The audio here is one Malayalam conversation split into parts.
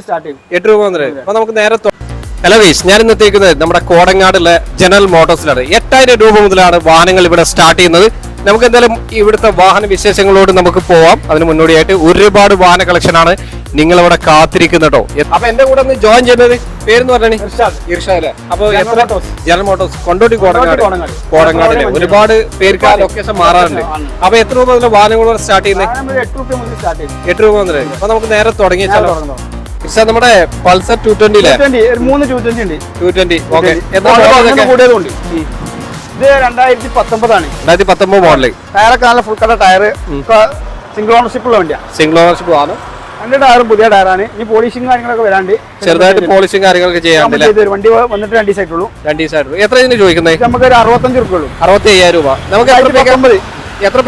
മുതൽ സ്റ്റാർട്ട് ചെയ്യും എട്ട് രൂപ മുതൽ അപ്പൊ നമുക്ക് നേരെ ഹലോ വീസ് ഞാൻ ഇന്ന് എത്തിയിരിക്കുന്നത് നമ്മുടെ കോടങ്ങാടുള്ള ജനറൽ മോട്ടോഴ്സിലാണ്. എട്ടായിരം രൂപ മുതലാണ് വാഹനങ്ങൾ ഇവിടെ സ്റ്റാർട്ട് ചെയ്യുന്നത്. നമുക്ക് എന്തായാലും ഇവിടുത്തെ വാഹന വിശേഷങ്ങളോട് നമുക്ക് പോവാം. അതിന് മുന്നോടിയായിട്ട് ഒരുപാട് വാഹന കളക്ഷനാണ് അവിടെ കാത്തിരിക്കുന്നോ അപ്പൊ എന്റെ കൂടെ ഒന്ന് ജോയിൻ ചെയ്യുന്നത് പേരെന്ന് പറഞ്ഞാൽ ഇർഷാദ്. അപ്പൊ എത്ര. General Motors. കൊണ്ടോട്ടി കോടങ്ങാട്. കോടങ്ങാട്. കോടങ്ങാടിലെ. ഒരുപാട് പേർക്ക് ആ ലൊക്കേഷൻ മാറാറുണ്ട്. അപ്പൊ എത്ര രൂപ മുതൽ വാഹനങ്ങൾ സ്റ്റാർട്ട് ചെയ്യുന്നത്? എട്ട് രൂപ മുതൽ അപ്പൊ നമുക്ക് നേരെ തുടങ്ങി ഞാൻ നമ്മുടെ പൾസർ ടു ട്വന്റിയിലെ 220, ഒരു മൂന്ന് ടൂ ട്വന്റി ഉണ്ട്. Two twenty okay? കൂടിയതുകൊണ്ട് ഇത് രണ്ടായിരത്തി പത്തൊമ്പതാണ് രണ്ടായിരത്തി പത്തൊമ്പത് മോഡൽ ടയറൊക്കെ നല്ല full colour tyre single ownership ഉള്ള വണ്ടിയാണ് സിംഗിൾ ഓണർഷിപ്പ് ആണ്. രണ്ട് ടയറും പുതിയ ടയറാണ് ഈ പോളിഷിങ് കാര്യങ്ങളൊക്കെ വരാണ്ട്. ചെറുതായിട്ട് പോളിഷിംഗ് കാര്യങ്ങളൊക്കെ തരും. വണ്ടി വന്നിട്ട് രണ്ട് ദിവസമായിട്ടുള്ളൂ. രണ്ട് ദിവസമായിട്ട്. എത്ര ഇതിന് ചോദിക്കുന്നത് നമുക്ക് ഒരു അറുപത്തഞ്ച് രൂപ ഉള്ളൂ. അറുപത്തി അയ്യായിരം രൂപ. നമുക്ക് എത്ര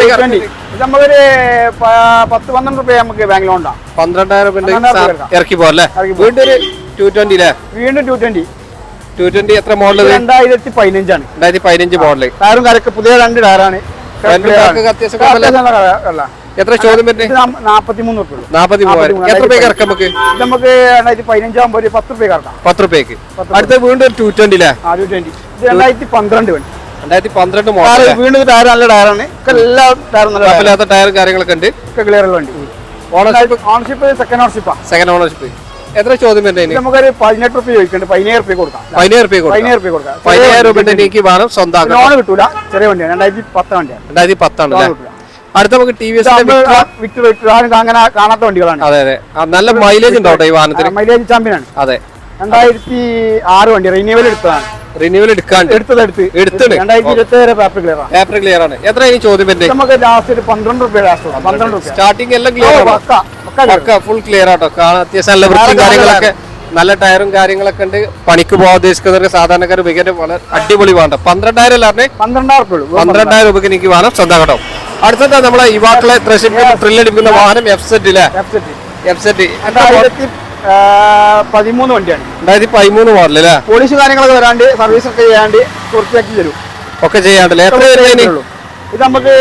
പ- പത്ത് പന്ത്രണ്ട് രൂപ നമുക്ക് ബാങ്ക് ലോൺ ഉണ്ടാവും പന്ത്രണ്ടായിരം രൂപ ഇറക്കി പോകല്ലേ. വീണ്ടും ഒരു ടു ട്വന്റി അല്ലേ വീണ്ടും ടൂ ട്വന്റി ടു ട്വന്റി എത്ര മോഡൽ രണ്ടായിരത്തി പതിനഞ്ചാണ് രണ്ടായിരത്തി പതിനഞ്ച് മോഡൽ ടയറും കാര്യമൊക്കെ പുതിയ രണ്ട് ടയറാണ്. എത്ര ചോദ്യം പറ്റി നാപ്പത്തി മൂന്ന് റുപ്യ ഉള്ളൂ. നാപ്പത്തി മൂവായിരം എത്ര പേക്ക് ഇറക്കാം നമുക്ക് ഇത് നമുക്ക്? രണ്ടായിരത്തി പതിനഞ്ചാകുമ്പോൾ ഒരു പത്ത് രൂപ പത്ത് അടുത്ത വീണ്ടും ടു ട്വന്റി അല്ലേ ആ ടൂ ട്വന്റി ഇത് രണ്ടായിരത്തി പന്ത്രണ്ട് വണ്ടി രണ്ടായിരത്തി പന്ത്രണ്ട് മോഡൽ വീണ്ടും ടയർ നല്ല ടയറാണ് എല്ലാ ടയറും നല്ല ടയർ കുഴപ്പമില്ലാത്ത ടയറും കാര്യങ്ങളൊക്കെ ഉണ്ട്. ക്ലിയർ ഉള്ള വണ്ടി. ഓണർഷിപ്പ് ഓണർഷിപ്പ് സെക്കൻഡ് ഓണർഷിപ്പാ സെക്കൻഡ് ഓണർഷിപ്പ് എത്ര ചോദ്യം വരുന്നത് നമുക്കൊരു പതിനെട്ട് റുപ്യ ചോദിക്കുന്നുണ്ട്. പതിനേഴ് റുപ്യ കൊടുക്കാം. പതിനായിരം റുപ്യ കൊടുക്കാം. പതിനേഴ് റുപ്യ കൊടുക്കാം. പതിനായിരം രൂപ എനിക്ക് വേണം സ്വന്തമാക്കണം ലോൺ കിട്ടൂല. ചെറിയ വണ്ടിയാണ്. രണ്ടായിരത്തി പത്ത് വണ്ടിയാണ്. രണ്ടായിരത്തി പത്താണ് ലോൺ അല്ലേ കിട്ടൂല. അടുത്ത നമുക്ക് ടി വി എസ് വിക്ടർ അങ്ങനെ കാണാത്ത വണ്ടികളാണ്. അതെ അതെ. നല്ല മൈലേജ് ഉണ്ടോ ഈ വാഹനത്തിന്? മൈലേജ് ചാമ്പ്യൻ ആണ്. അതെ. രണ്ടായിരത്തി ആറ് വണ്ടി റിന്യൂവൽ എടുത്തതാണ്. റിന്യൂവൽ എടുക്കാണ്ട്. എടുത്തത് എടുത്ത്. എടുത്തണ്. രണ്ടായിരത്തി ഇരുപത്തി ഏഴ് പേപ്പർ ക്ലിയർ ആണ്. പേപ്പർ ക്ലിയർ ആണ്. എത്ര ഇനി ചോദ്യം വരുന്നത് നമുക്ക് ലാസ്റ്റ് ഒരു പന്ത്രണ്ട് റുപ്യ ലാസ്റ്റ് പന്ത്രണ്ട് റുപ്യ സ്റ്റാർട്ടിങ് എല്ലാം ക്ലിയർ ഫുൾ ക്ലിയർ ആട്ടോ. അത്യാവശ്യം നല്ല വൃത്തിയും കാര്യങ്ങളൊക്കെ നല്ല ടയറും കാര്യങ്ങളൊക്കെ ഉണ്ട്. പണിക്ക് പോകാൻ ഉദ്ദേശിക്കുന്നവർക്ക് സാധാരണക്കാർ ഉപയോഗിക്കാൻ വളരെ അടിപൊളി വേണ്ട. പന്ത്രണ്ടായിരം അല്ലാതെ പന്ത്രണ്ടായിരം രൂപ പന്ത്രണ്ടായിരം രൂപയ്ക്ക് എനിക്ക് വേണം. ശ്രദ്ധ കേട്ടോ. അടുത്തത് നമ്മളെ യുവാക്കളെ ത്രില്ലടിക്കുന്ന വാഹനം എഫ് സെറ്റ് എഫ് സെറ്റ് പതിമൂന്ന് വണ്ടിയാണ്. രണ്ടായിരത്തി പതിമൂന്ന് മോഡൽ അല്ലേ പോലീസ് കാര്യങ്ങളൊക്കെ വരാണ്ട് സർവീസ് ഒക്കെ ചെയ്യാണ്ട് പൂർത്തിയാക്കി തരും. ഒക്കെ ചെയ്യാണ്ടല്ലേ എത്ര ഉള്ളൂ. ഇത് നമുക്ക്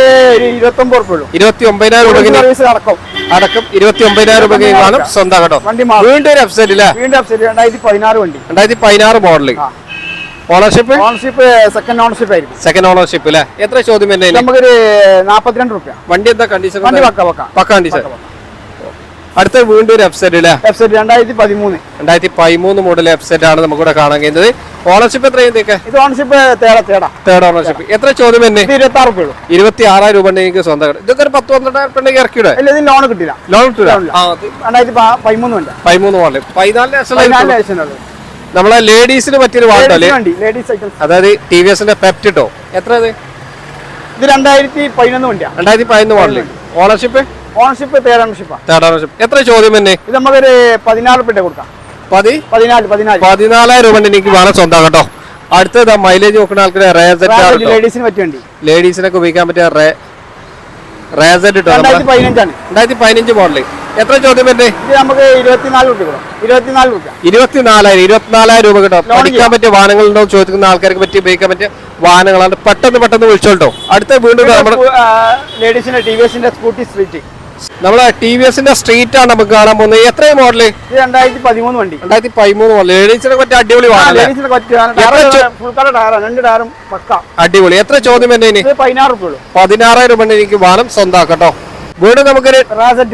ഇരുപത്തൊമ്പത് റുപ്യ ഉള്ളൂ. ഇരുപത്തി ഒമ്പതിനായിരം രൂപയ്ക്ക് സർവീസ് അടക്കം. അടക്കം ഇരുപത്തി ഒമ്പതിനായിരം രൂപയ്ക്ക് കാണും. സ്വന്തം കേട്ടോ. വണ്ടി വീണ്ടും ഒരു വെബ്സൈറ്റ് ഇല്ല വീണ്ടും അപ്സെറ്റ് രണ്ടായിരത്തി പതിനാറ് വണ്ടി. രണ്ടായിരത്തി പതിനാറ് model ownership ownership second ownership ആയിരിക്കും. സെക്കൻഡ് ഓണർഷിപ്പ് അല്ലേ എത്ര ചോദ്യം നമുക്കൊരു നാപ്പത്തിരണ്ട് റുപ്യ വണ്ടി എന്താ കണ്ടീഷൻ വണ്ടി പക്ക പക്ക. പക്ക കണ്ടീഷൻ അടുത്ത വീണ്ടും ഒരു വെബ്സൈറ്റ് അല്ലേ വെബ്സൈറ്റ് രണ്ടായിരത്തി പതിമൂന്ന്. രണ്ടായിരത്തി പതിമൂന്ന് മോഡൽ വെബ്സൈറ്റ് ആണ് നമുക്കിവിടെ കാണാൻ കഴിയുന്നത്. ഓണർഷിപ്പ് എത്രയും ഇത് ഓണർഷിപ്പ് തേർഡ് ഓണർഷിപ്പ് എത്ര ചോദ്യം തന്നെ ഇത് ഇരുപത്തി ആറ് രൂപ ഇരുപത്തി ആറായിരം രൂപ ഉണ്ടെങ്കിൽ സ്വന്തം. ഇതൊക്കെ ഒരു പത്ത് പന്ത്രണ്ടായിരം ഉണ്ടെങ്കിൽ ഇറക്കിവിടെ ഇല്ല ഇതിന് ലോൺ കിട്ടില്ല. ലോൺ കിട്ടില്ല? രണ്ടായിരത്തി പതിമൂന്ന് പതിമൂന്ന് മോഡൽ പതിനാല് ലക്ഷം നമ്മളെ ലേഡീസിന് പറ്റിയൊരു ലേഡീസ് അതായത് ടി വി എസിന്റെ പെപ്റ്റിട്ടോ എത്ര ഇത്? രണ്ടായിരത്തി പതിനൊന്ന് വണ്ടിയാണ് രണ്ടായിരത്തി പതിനൊന്ന് model ownership ownership third ownership third ownership എത്ര ചോദ്യം തന്നെ ഇത് നമുക്കൊരു പതിനാറ് റുപ്യ കൊടുക്കാം. പതി? പതിനാല് പതിനാല്. പതിനാലായിരം രൂപ എനിക്ക് വേണം സ്വന്തം കേട്ടോ. അടുത്തത് മൈലേജ് നോക്കുന്ന ആൾക്കാരെ റേസറ്റ് ലേഡീസിന് പറ്റിയ വണ്ടി. ലേഡീസിനൊക്കെ ഉപയോഗിക്കാൻ പറ്റിയ റേസറ്റ് ഇട്ടോ രണ്ടായിരത്തി പതിനഞ്ച് മോഡൽ എത്ര ചോദ്യം വരുന്നത് നമുക്ക് ഇരുപത്തിനാലായിരം ഇരുപത്തിനാലായിരം രൂപ കിട്ടും. പഠിക്കാൻ പറ്റിയ വാഹനങ്ങളുണ്ടോ ചോദിക്കുന്ന ആൾക്കാർക്ക് പറ്റി ഉപയോഗിക്കാൻ പറ്റിയ വാഹനങ്ങളാണ്. പെട്ടെന്ന് പെട്ടെന്ന് വിളിച്ചോട്ടോ അടുത്ത വീണ്ടും ലേഡീസിന്റെ ടി വി എസിന്റെ സ്കൂട്ടി സ്ട്രീറ്റ് നമ്മളെ ടി വി എസിന്റെ സ്ട്രീറ്റ് ആണ് നമുക്ക് കാണാൻ പോകുന്നത്. എത്രയും മോഡൽ രണ്ടായിരത്തി പതിമൂന്ന് വണ്ടി. രണ്ടായിരത്തി പതിമൂന്ന് മോഡൽ ലേഡീസിനെ പറ്റി അടിപൊളി അടിപൊളി. എത്ര ചോദ്യം ഇത് പതിനാറ് പതിനാറായിരം രൂപ എനിക്ക് വാഹനം സ്വന്തമാക്കട്ടോ വീണ്ടും നമുക്കൊരു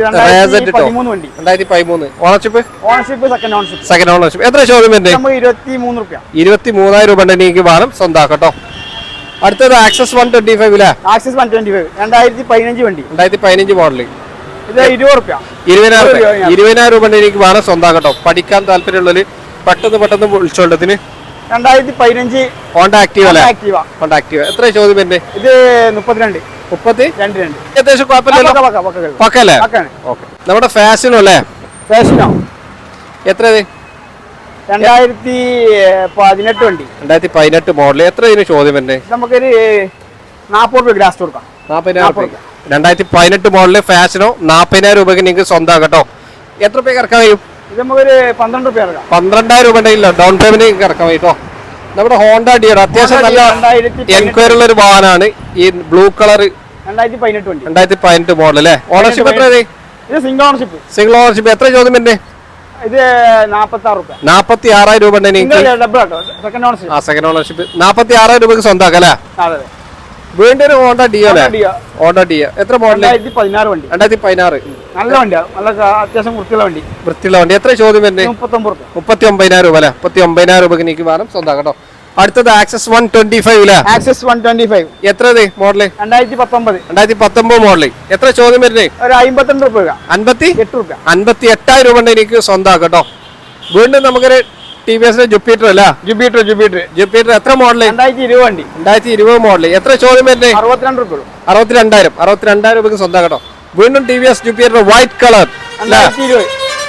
രണ്ടായിരത്തി പതിമൂന്ന് പതിമൂന്ന് ownership ownership second ownership second ownership എത്ര ചോദ്യം നമുക്ക് ഇരുപത്തി മൂന്നായിരം രൂപ എനിക്ക് വാഹനം സ്വന്തമാക്കട്ടോ അടുത്തത് Access one twenty five Access one twenty five രണ്ടായിരത്തി പതിനഞ്ച് വണ്ടി. രണ്ടായിരത്തി പതിനഞ്ച് മോഡൽ ഇരുപതിനായിരം രൂപ ഇരുപതിനായിരം. ഇരുപതിനായിരം രൂപ എനിക്ക് വാഹനം സ്വന്താക്കട്ടോ പഠിക്കാൻ താല്പര്യമുള്ളവര് പെട്ടെന്ന് പെട്ടെന്ന് വിളിച്ചോണ്ടതിന് രണ്ടായിരത്തി പതിനഞ്ച് ഹോണ്ട ആക്റ്റീവ് അല്ലേ? ആക്റ്റീവ ഹോണ്ട ആക്റ്റീവ് എത്ര ചോദ്യം എന്റെ ഇത് മുപ്പത്തിരണ്ട്. മുപ്പത്തി? രണ്ട് രണ്ട്. അത്യാവശ്യം കുഴപ്പമില്ലല്ലോ. പക്കല്ലേ ഓക്കെ. നമ്മുടെ ഫാഷനോ അല്ലേ? ഫാഷനോ എത്ര രണ്ടായിരത്തി പതിനെട്ട് വണ്ടി. രണ്ടായിരത്തി പതിനെട്ട് മോഡൽ എത്ര ഇതിന് ചോദ്യം എന്നെ നമുക്കൊരു നാൽപ്പത് രൂപ ഗ്രാസ് കൊടുക്കാം. രണ്ടായിരത്തി പതിനെട്ട് മോഡൽ ഫാഷനോ നാപ്പതിനായിരം രൂപയ്ക്ക് നിങ്ങൾക്ക് സ്വന്തം കേട്ടോ. എത്ര രൂപയ്ക്ക് ഇറക്കാൻ കഴിയും? ഇത് നമുക്കൊരു പന്ത്രണ്ട് പേർ ഇറക്കാം പന്ത്രണ്ടായിരം രൂപ ഉണ്ടെങ്കിലോ ഡൗൺ പേയ്മെന്റ് നിങ്ങൾക്ക് ഇറക്കാൻ കഴിയും കേട്ടോ. നമ്മുടെ ഹോണ്ട ഡിയോ അത്യാവശ്യം നല്ല എൻക്വയറി ഉള്ള ഒരു വാഹനമാണ്. ഈ ബ്ലൂ കളർ രണ്ടായിരത്തി പതിനെട്ട് മോഡൽ അല്ലേ? ഓണർഷിപ്പ് എത്ര സിംഗിൾ ഓണർഷിപ്പ് സിംഗിൾ ഓണർഷിപ്പ് എത്ര ചോദ്യം പിന്നെ ഇത് നാപ്പത്തി ആറായിരം രൂപ ഉണ്ട് സെക്കൻഡ് ഓണർഷിപ്പ് നാപ്പത്തി ആറായിരം രൂപക്ക് സ്വന്തമാക്കാം അല്ലേ? അതെ അതെ. വീണ്ടും ഹോണ്ട ഡിയോ. ഹോണ്ട ഡിയോ എത്ര മോഡൽ രണ്ടായിരത്തി പതിനാറ് വണ്ടി. രണ്ടായിരത്തി പതിനാറ് നല്ല വണ്ടിയാണ് നല്ല അത്യാവശ്യം വൃത്തിയുള്ള വണ്ടി. വൃത്തിയുള്ള വണ്ടി. എത്ര ചോദ്യം മുപ്പത്തൊമ്പത് റുപ്യ മുപ്പത്തി ഒമ്പതിനായിരം രൂപ അല്ലെ? മുപ്പത്തി ഒമ്പതിനായിരം രൂപക്ക് എനിക്ക് വേണം സ്വന്തം കേട്ടോ. അടുത്തത് ആക്സസ് വൺ ട്വന്റി ഫൈവ് അല്ലേ ആക്സസ് വൺ ട്വന്റി ഫൈവ് എത്ര മോഡൽ മോഡൽ രണ്ടായിരത്തി പത്തൊമ്പത് രണ്ടായിരത്തി പത്തൊമ്പത് മോഡൽ എത്ര ചോദ്യം വരുന്നത് ഒരു അമ്പത്തിരണ്ട് രൂപ അൻപത്തി എട്ട് രൂപ അൻപത്തി എട്ടായിരം രൂപ ഉണ്ട് എനിക്ക് സ്വന്തം കേട്ടോ. വീണ്ടും നമുക്കൊരു ടി വി എസ് ജുപ്പിറ്റർ അല്ല ജുപ്പിറ്റർ ജുപ്പിറ്റർ. ജുപ്പിറ്റർ എത്ര മോഡൽ രണ്ടായിരത്തി ഇരുപത് വണ്ടി. രണ്ടായിരത്തി ഇരുപത് മോഡൽ എത്ര ചോദ്യം വരുന്നത് അറുപത്തിരണ്ട് രൂപ അറുപത്തിരണ്ടായിരം. അറുപത്തിരണ്ടായിരം രൂപക്ക് സ്വന്തം കേട്ടോ വീണ്ടും T V S Jupiter white colour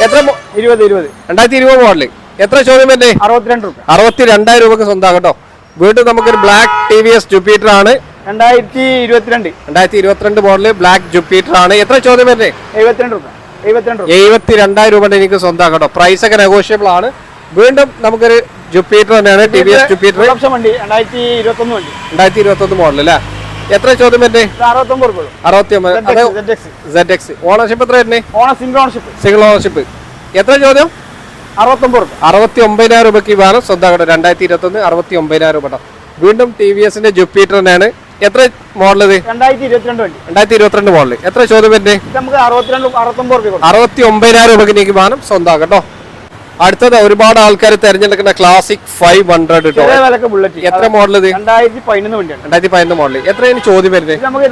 എത്ര ഇരുപത് ഇരുപത്. രണ്ടായിരത്തി ഇരുപത് മോഡൽ എത്ര ചോദ്യം വരുന്നത് അറുപത്തിരണ്ട് രൂപ അറുപത്തിരണ്ടായിരം രൂപക്ക് സ്വന്തം കേട്ടോ വീണ്ടും നമുക്കൊരു black T V S Jupiter ആണ് രണ്ടായിരത്തി ഇരുപത്തിരണ്ട് രണ്ടായിരത്തി ഇരുപത്തിരണ്ട് മോഡൽ ബ്ലാക്ക് ജുപ്പിറ്റർ ആണ് എത്ര ചോദ്യം വരുന്നത് എഴുപത്തിരണ്ട് രൂപ എഴുപത്തിരണ്ട് റുപ്യ രൂപ എനിക്ക് സ്വന്തം കേട്ടോ പ്രൈസ് ഒക്കെ നെഗോഷ്യബിൾ ആണ്. വീണ്ടും നമുക്കൊരു ജുപ്പീറ്റർ തന്നെയാണ് ടി വി എസ് ജുപ്പീറ്റർ. വണ്ടി രണ്ടായിരത്തി ഇരുപത്തൊന്ന് വണ്ടി. രണ്ടായിരത്തി ഇരുപത്തി ഒന്ന് മോഡൽ അല്ലേ? എത്ര ചോദ്യം റുപ്യ അറുപത്തി ഒമ്പത് ഓണർഷിപ്പ് എത്ര വരുന്നത് സിംഗിൾ ഓണർഷിപ്പ് സിംഗിൾ ഓണർഷിപ്പ് എത്ര ചോദ്യം? അറുപത്തി ഒമ്പതിനായിരം രൂപയ്ക്ക് വേണം സ്വന്തം രണ്ടായിരത്തി ഇരുപത്തി ഒന്ന് അറുപത്തി ഒമ്പതിനായിരം രൂപ വീണ്ടും ടി വി എസിന്റെ ജുപ്പീറ്റർ തന്നെയാണ്. എത്ര മോഡൽ ഇത്? രണ്ടായിരത്തി ഇരുപത്തിരണ്ട് മോഡൽ എത്ര ചോദ്യം കൊടുക്കും. അറുപത്തി ഒമ്പതിനായിരം രൂപയ്ക്ക് എനിക്ക് വേണം സ്വന്തം കേട്ടോ. അടുത്തത് ഒരുപാട് ആൾക്കാർ തിരഞ്ഞെടുക്കുന്ന ക്ലാസിക് ഫൈവ് ഹൺഡ്രഡ് ബുള്ളറ്റ് എത്ര മോഡൽ ഇത്? രണ്ടായിരത്തി പതിനൊന്ന് മോഡൽ എത്രയാണ് ചോദ്യം വരുന്നത്? നമുക്ക്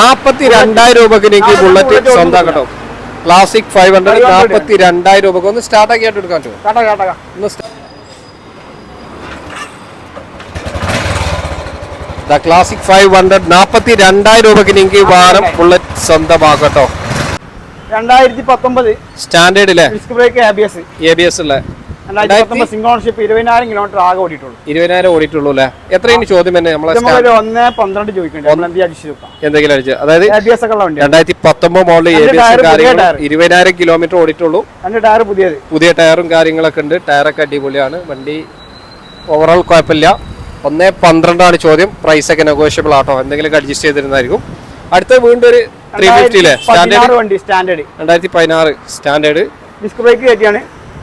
നാപ്പത്തി രണ്ടായിരം രൂപക്ക് എനിക്ക് ബുള്ളറ്റ് സ്വന്തമാക്കട്ടോ സ്വന്തം കേട്ടോ ക്ലാസിക് ഫൈവ് ഹൺഡ്രഡ് 500. നാപ്പത്തി രണ്ടായിരം രൂപക്ക് ഒന്ന് സ്റ്റാർട്ട് ആക്കിയിട്ട് എടുക്കാൻ പറ്റുമോ? ക്ലാസിക് ഫൈവ് ഹൺഡ്രഡ് നാപ്പത്തി രണ്ടായിരം രൂപക്ക് നിങ്ങൾക്ക് വാരം ബുള്ളറ്റ് സ്വന്തമാക്കട്ടോ. രണ്ടായിരത്തി പത്തൊമ്പത് സ്റ്റാൻഡേർഡിലെ disc brake ABS ABS single ownership ഇരുപതിനായിരം കിലോമീറ്റർ ആകെ ഓടിയിട്ടുള്ളൂ. ഇരുപതിനായിരം ഓടിയിട്ടുള്ളൂ അല്ലേ എത്രയാണ് ചോദ്യം തന്നെ നമ്മളെ ഒന്ന് പന്ത്രണ്ട് എന്തെങ്കിലും അടിച്ച് അതായത് രണ്ടായിരത്തി പത്തൊമ്പത് മോഡൽ ഇരുപതിനായിരം കിലോമീറ്റർ ഓടിയിട്ടുള്ളൂ. ടയർ പുതിയത്. പുതിയ ടയറും കാര്യങ്ങളൊക്കെ ഉണ്ട്. ടയറൊക്കെ അടിപൊളിയാണ്. വണ്ടി ഓവറോൾ കുഴപ്പമില്ല. ഒന്നേ പന്ത്രണ്ടാണ് ചോദ്യം. പ്രൈസ് ഒക്കെ നെഗോഷ്യബിൾ ആട്ടോ. എന്തെങ്കിലും അഡ്ജസ്റ്റ് ചെയ്തിരുന്നായിരിക്കും. അടുത്ത വീണ്ടും ഒരു ത്രീ ഫിഫ്റ്റിയിലെ സ്റ്റാൻഡേർഡ് വണ്ടി സ്റ്റാൻഡേർഡ് രണ്ടായിരത്തി പതിനാറ് സ്റ്റാൻഡേർഡ് ഡിസ്ക് ബ്രേക്ക് കയറ്റിയാണ്.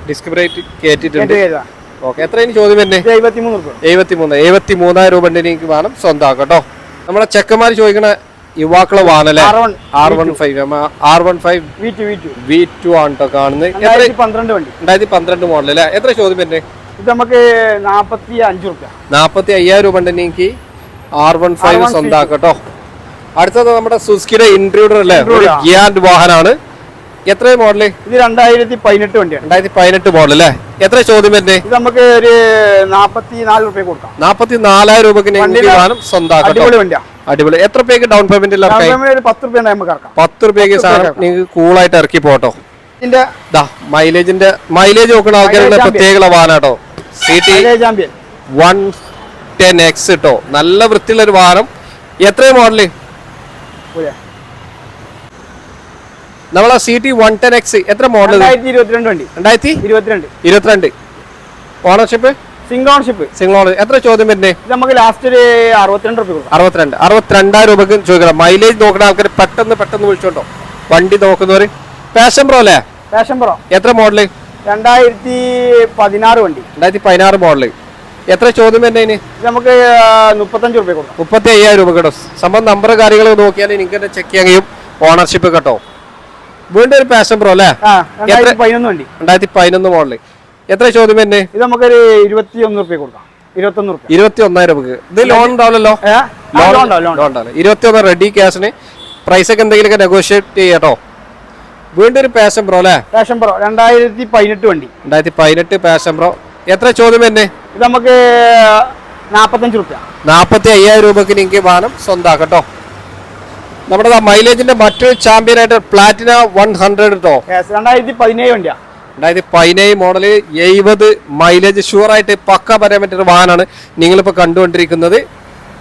ഡിസ്ക് ബ്രേക്ക് കയറ്റിയിട്ടുണ്ട്. കയറ്റി ഓക്കെ എത്രയാണ് ചോദ്യം തന്നെ എഴുപത്തിമൂന്ന് എഴുപത്തിമൂന്നായിരം രൂപ എനിക്ക് വേണം സ്വന്തമാക്കാം കേട്ടോ. നമ്മളെ ചെക്കന്മാർ ചോദിക്കണ യുവാക്കളെ വാനല്ലേ R1, R one five R one five V two ആണ് കേട്ടോ കാണുന്നത്. രണ്ടായിരത്തി പന്ത്രണ്ട് മോഡൽ അല്ലേ? എത്ര ചോദ്യം തന്നെ ഇത് നമുക്ക് നാപ്പത്തി അഞ്ച് റുപ്യ നാപ്പത്തി അയ്യായിരം രൂപ ഉണ്ടെങ്കിൽ എനിക്ക് ആർ വൺ ഫൈവ് R1 സ്വന്തമാക്കാം കേട്ടോ അടുത്തത് നമ്മുടെ സുസ്കിയുടെ ഇൻട്രൂഡർ അല്ലേ? ഗിയാൻഡ് വാഹനമാണ് എത്ര മോഡൽ? ഇത് രണ്ടായിരത്തി പതിനെട്ട് വണ്ടിയാണ്. രണ്ടായിരത്തി പതിനെട്ട് മോഡൽ അല്ലേ? എത്ര ചോദ്യം വരുന്നത് ഇത് നമുക്ക് ഒരു നാപ്പത്തി നാല് രൂപ കൊടുക്കാം നാപ്പത്തി നാലായിരം രൂപക്ക് വാഹനം സ്വന്തമാക്കാം അടിപൊളി എത്ര പേക്ക് ഡൗൺ പേയ്മെന്റ് പത്ത് രൂപയ്ക്ക് സാധനം നിങ്ങൾക്ക് കൂളായിട്ട് ഇറക്കി പോട്ടോ. ഇതിന്റെ മൈലേജിന്റെ മൈലേജ് നോക്കുന്ന ആൾക്കാരുടെ പ്രത്യേക വാഹനം C T Champion one ten X കേട്ടോ നല്ല വൃത്തിയുള്ള ഒരു വാഹനം. എത്രയും മോഡൽ? നമ്മളെ C T one ten X എത്ര മോഡൽ ഇരുപത്തിരണ്ട് വണ്ടി. രണ്ടായിരത്തി ഇരുപത്തിരണ്ട്. ഇരുപത്തിരണ്ട്. Ownership single ownership single owner എത്ര ചോദ്യം വരുന്നത് നമുക്ക് ലാസ്റ്റ് ഒരു അറുപത്തിരണ്ട് രൂപ അറുപത്തിരണ്ട്. അറുപത്തിരണ്ടായിരം രൂപക്ക് ചോദിക്കണം. മൈലേജ് നോക്കുന്ന ആൾക്കാർ പെട്ടെന്ന് പെട്ടെന്ന് വിളിച്ചോട്ടോ വണ്ടി നോക്കുന്നവർ പാഷൻ പ്രോ അല്ലേ? പാഷൻ പ്രോ എത്ര മോഡൽ രണ്ടായിരത്തി പതിനാറ് വണ്ടി. രണ്ടായിരത്തി പതിനാറ് മോഡൽ എത്ര ചോദ്യം തന്നെ ഇത് നമുക്ക് മുപ്പത്തഞ്ച് രൂപ കൊടുക്കാം. മുപ്പത്തി അയ്യായിരം രൂപ കേട്ടോ. സംഭവം നമ്പർ കാര്യങ്ങൾ നോക്കിയാൽ എനിക്ക് തന്നെ ചെക്ക് ചെയ്യാൻ കഴിയും. ഓണർഷിപ്പ് കേട്ടോ. വീണ്ടും ഒരു പാഷൻ പ്രോ അല്ലേ? രണ്ടായിരത്തി പതിനൊന്ന് വണ്ടി. രണ്ടായിരത്തി പതിനൊന്ന് മോഡൽ എത്ര ചോദ്യം തന്നെ ഇത് നമുക്കൊരു ഇരുപത്തിയൊന്ന് രൂപ കൊടുക്കാം. ഇരുപത്തൊന്ന് റുപ്യ ഇരുപത്തി ഒന്നായിരം രൂപക്ക്. ഇത് ലോൺ ഉണ്ടാവില്ലല്ലോ? ലോൺ ഉണ്ടാവും, ലോൺ ലോൺ ഉണ്ടാവില്ല. ഇരുപത്തി ഒന്ന് റെഡി ക്യാഷിന് പ്രൈസ് ഒക്കെ എന്തെങ്കിലും നെഗോഷിയേറ്റ് ചെയ്യാട്ടോ വീണ്ടും ഒരു പാഷൻ പ്രോ അല്ലേ? പാഷൻ പ്രോ രണ്ടായിരത്തി പതിനെട്ട് വണ്ടി. രണ്ടായിരത്തി പതിനെട്ട് പാഷൻ പ്രോ എത്ര ചോദ്യം തന്നെ ഇത് നമുക്ക് നാപ്പത്തഞ്ച് രൂപ നാപ്പത്തി അയ്യായിരം രൂപക്ക് നിങ്ങൾക്ക് വാഹനം സ്വന്തമാക്കാം കേട്ടോ നമ്മുടെ മൈലേജിന്റെ മറ്റൊരു ചാമ്പ്യൻ ആയിട്ട് പ്ലാറ്റിന വൺ ഹൺഡ്രഡ് കേട്ടോ രണ്ടായിരത്തി പതിനേഴ് വണ്ടിയാ. രണ്ടായിരത്തി പതിനേഴ് മോഡൽ എഴുപത് മൈലേജ് ഷുവറായിട്ട് പക്ക പറയാൻ പറ്റുന്ന വാഹനമാണ് നിങ്ങളിപ്പോൾ കണ്ടുകൊണ്ടിരിക്കുന്നത്.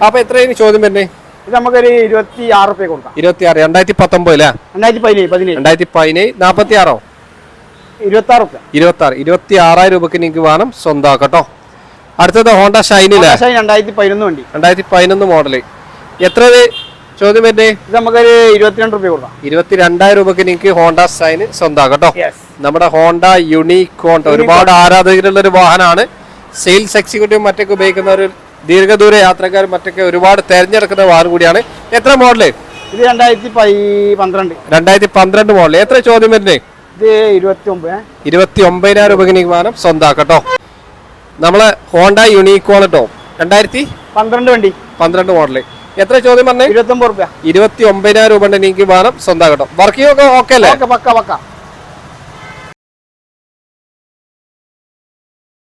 അപ്പോൾ എത്രയാണ് ചോദ്യം തന്നെ ഇത് നമുക്കൊരു ഇരുപത്തി ആറ് രൂപ കൊടുക്കാം. ഇരുപത്തി ആറ് രണ്ടായിരത്തി പത്തൊമ്പത് അല്ലേ രണ്ടായിരത്തി പതിനേഴ് പതിനേഴ്. രണ്ടായിരത്തി പതിനേഴ് നാൽപ്പത്തി ആറോ ഇരുപത്തി ആറ് ഇരുപത്തി ആറ് ഇരുപത്തി ആറായിരം രൂപക്ക് നിങ്ങൾക്ക് വേണം സ്വന്തമാക്കട്ടോ അടുത്തത് ഹോണ്ട ഷൈനിലെ രണ്ടായിരത്തി പതിനൊന്ന് വണ്ടി. രണ്ടായിരത്തി പതിനൊന്ന് മോഡൽ. എത്ര ചോദ്യം വരുന്നേ? ഇത് നമുക്കൊരു ഇരുപത്തിരണ്ട് രൂപ കൊടുക്കാം. ഇരുപത്തിരണ്ടായിരം രൂപക്ക് നിങ്ങൾക്ക് ഹോണ്ട ഷൈന് സ്വന്തമാക്കാം കേട്ടോ യെസ് നമ്മുടെ ഹോണ്ട യുണീക്കോൺ ഒരുപാട് ആരാധകരുള്ള ഒരു വാഹനമാണ് സെയിൽസ് എക്സിക്യൂട്ടീവ് മറ്റൊക്കെ ഉപയോഗിക്കുന്ന ഒരു ദീർഘദൂര യാത്രക്കാർ മറ്റൊക്കെ ഒരുപാട് തെരഞ്ഞെടുക്കുന്ന വാഹനം കൂടിയാണ്. എത്ര മോഡൽ? ഇത് രണ്ടായിരത്തി പന്ത്രണ്ട്. രണ്ടായിരത്തി പന്ത്രണ്ട് മോഡൽ എത്ര ചോദ്യം വരുന്നേ? ഇത് ഇരുപത്തി ഒമ്പത് ഇരുപത്തി ഒമ്പതിനായിരം വാഹനം സ്വന്തമാക്കട്ടോ നമ്മളെ ഹോണ്ട യൂണിക്കോൺ കേട്ടോ രണ്ടായിരത്തി പന്ത്രണ്ട് വണ്ടി. പന്ത്രണ്ട് മോഡൽ. എത്ര ചോദ്യം പറഞ്ഞേ? ഇരുപത്തി ഒമ്പത് റുപ്യ. ഇരുപത്തി ഒമ്പതിനായിരം രൂപ എനിക്ക് വാഹനം സ്വന്തമാക്കട്ടോ വർക്കിംഗ് ഒക്കെ ഓക്കെ അല്ലേ? പക്ക പക്ക.